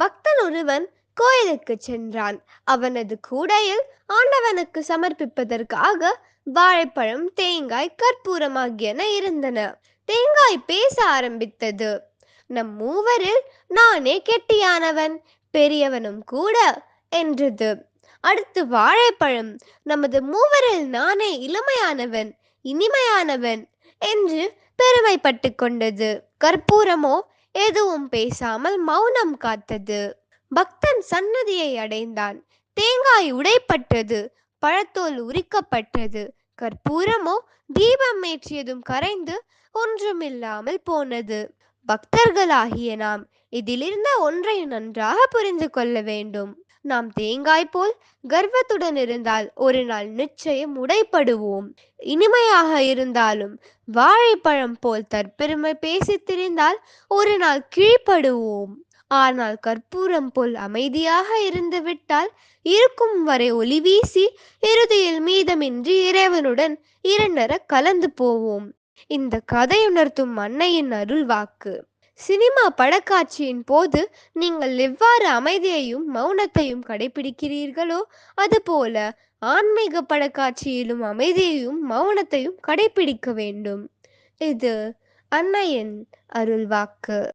பக்தன் ஒருவன் கோயிலுக்கு சென்றான். அவனது கூடையில் ஆண்டவனுக்கு சமர்ப்பிப்பதற்காக வாழைப்பழம் தேங்காய் கற்பூரம் ஆகியன இருந்தன. தேங்காய் பேச ஆரம்பித்தது. நம் மூவரில் நானே கெட்டியானவன் பெரியவனும் கூட என்றது. அடுத்து வாழைப்பழம். நமது மூவரில் நானே இளமையானவன் இனிமையானவன் என்று பெருமைப்பட்டு கொண்டது. கற்பூரமோ எதுவும் பேசாமல் மௌனம் காத்தது. பக்தன் சன்னதியை அடைந்தான். தேங்காய் உடைப்பட்டது. பழத்தோல் உரிக்கப்பட்டது. கற்பூரமோ தீபம் ஏற்றியதும் கரைந்து ஒன்றுமில்லாமல் போனது. பக்தர்களாகிய நாம் இதிலிருந்த ஒன்றை நன்றாக புரிந்து கொள்ள வேண்டும். நாம் தேங்காய் போல் கர்வத்துடன் இருந்தால் ஒரு நாள் நிச்சயம் உடைப்படுவோம் இனிமையாக இருந்தாலும் வாழைப்பழம் போல் தற்பெருமை பேசித் திரிந்தால் ஒரு நாள் கீழ்ப்படுவோம் ஆனால் கற்பூரம் போல் அமைதியாக இருந்துவிட்டால் இருக்கும் வரை ஒளி வீசி இறுதியில் மீதமின்றி இறைவனுடன் இரண்டர கலந்து போவோம். இந்த கதையுணர்த்தும் அன்னையின் அருள் வாக்கு சினிமா படக்காட்சியின் போது நீங்கள் எவ்வாறு அமைதியையும் மௌனத்தையும் கடைபிடிக்கிறீர்களோ அதுபோல ஆன்மீக படக்காட்சியிலும் அமைதியையும் மௌனத்தையும் கடைபிடிக்க வேண்டும். இது அன்னையின் அருள் வாக்கு